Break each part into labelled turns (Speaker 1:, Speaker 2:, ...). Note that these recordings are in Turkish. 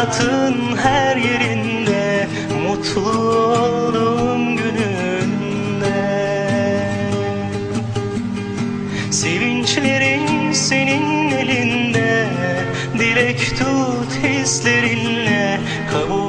Speaker 1: Hayatın her yerinde Mutlu olduğum gününde. Sevinçlerin senin elinde Dilek tut hislerinle Kabul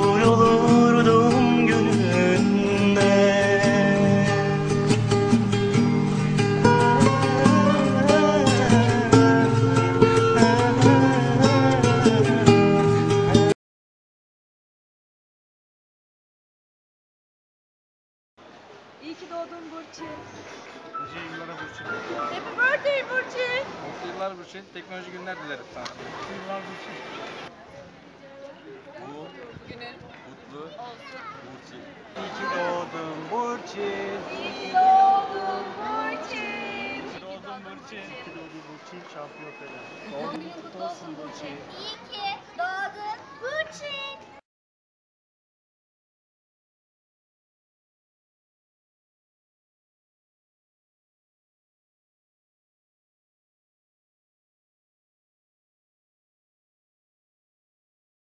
Speaker 2: İyi ki doğdun Burçin.
Speaker 3: Nice yıllara Burçin.
Speaker 2: Happy birthday Burçin.
Speaker 3: Mutlu yıllar Burçin. Teknoloji günler dilerim sana. Mutlu yıllar Burçin. Bu
Speaker 2: Günün
Speaker 3: mutlu
Speaker 2: olsun.
Speaker 3: Burçin. İyi ki doğdun Burçin.
Speaker 2: İyi ki doğdun Burçin.
Speaker 3: Doğdun Burçin. İyi ki doğdun Burçin. Şampiyon falan.
Speaker 2: Doğum günün kutlu olsun Burçin.
Speaker 4: İyi